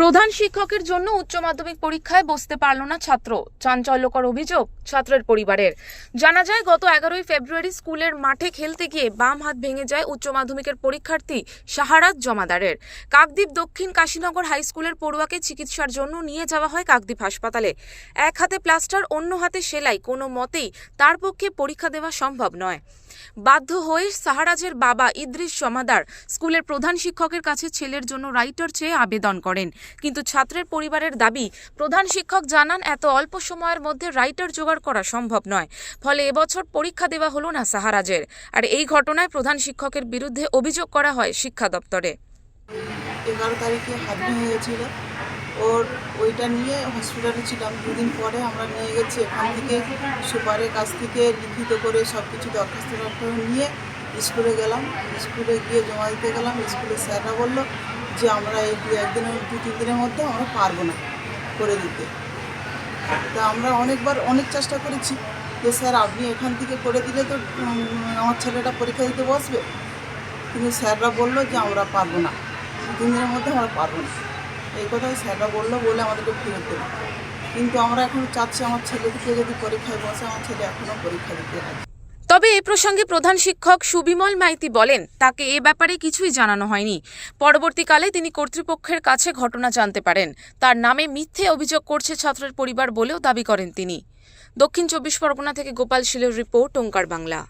প্রধান শিক্ষকের জন্য উচ্চ মাধ্যমিক পরীক্ষায় বসতে পারল না ছাত্র। চাঞ্চল্যকর অভিযোগ ছাত্রের পরিবারের। জানা যায়, গত এগারোই ফেব্রুয়ারি স্কুলের মাঠে খেলতে গিয়ে বাম হাত ভেঙে যায় উচ্চ মাধ্যমিকের পরীক্ষার্থী সাহারাত জমাদারের। কাকদ্বীপ দক্ষিণ কাশীনগর হাই স্কুলের পড়ুয়াকে চিকিৎসার জন্য নিয়ে যাওয়া হয় কাকদ্বীপ হাসপাতালে। এক হাতে প্লাস্টার, অন্য হাতে সেলাই, কোনো মতেই তার পক্ষে পরীক্ষা দেওয়া সম্ভব নয়। বাধ্য হয়ে সাহারাজের বাবা ইদ্রিস জমাদার স্কুলের প্রধান শিক্ষকের কাছে ছেলের জন্য রাইটার চেয়ে আবেদন করেন। কিন্তু ছাত্রের পরিবারের দাবি, প্রধান শিক্ষক জানান এত অল্প সময়ের মধ্যে রাইটার জোগাড় করা সম্ভব নয়। ফলে এবছর পরীক্ষা দেওয়া হলো না সাহারাজের। আর এই ঘটনায় প্রধান শিক্ষকের বিরুদ্ধে অভিযোগ করা হয় শিক্ষা দপ্তরে। এগারো তারিখে হাত হয়েছিল ওর ওইটা নিয়ে হসপিটালে ছিলাম। দুদিন পরে আমরা নিয়ে গেছি এখান থেকে সুপারের কাছ থেকে লিখিত করে সব কিছু দরখাস্ত নিয়ে স্কুলে গেলাম। স্কুলে গিয়ে জমা দিতে গেলাম। স্কুলের স্যাররা বলল যে আমরা এই দু একদিনের, দু তিন দিনের মধ্যে আমরা পারব না করে দিতে। তা আমরা অনেকবার, অনেক চেষ্টা করেছি যে, স্যার, আপনি এখান থেকে করে দিলে তো আমার ছেলেটা পরীক্ষা দিতে বসবে। কিন্তু স্যাররা বলল যে, আমরা পারব না। তিন দিনের মধ্যে আমরা পারব না। এই কথাই স্যাররা বলল বলে আমাদেরকে ফেরত দেবে কিন্তু আমরা এখন চাচ্ছি, আমার ছেলেকে যদি পরীক্ষায় বসে, আমার ছেলে এখনও পরীক্ষা দিতে রাজি। তবে এ প্রসঙ্গে প্রধান শিক্ষক সুবিমল মাইতি বলেন, তাকে এ ব্যাপারে কিছুই জানানো হয়নি। পরবর্তীকালে তিনি কর্তৃপক্ষের কাছে ঘটনা জানতে পারেন। তার নামে মিথ্যে অভিযোগ করছে ছাত্রের পরিবার বলেও দাবি করেন তিনি। দক্ষিণ চব্বিশ পরগনা থেকে গোপাল শিলের রিপোর্ট, ওঙ্কার বাংলা।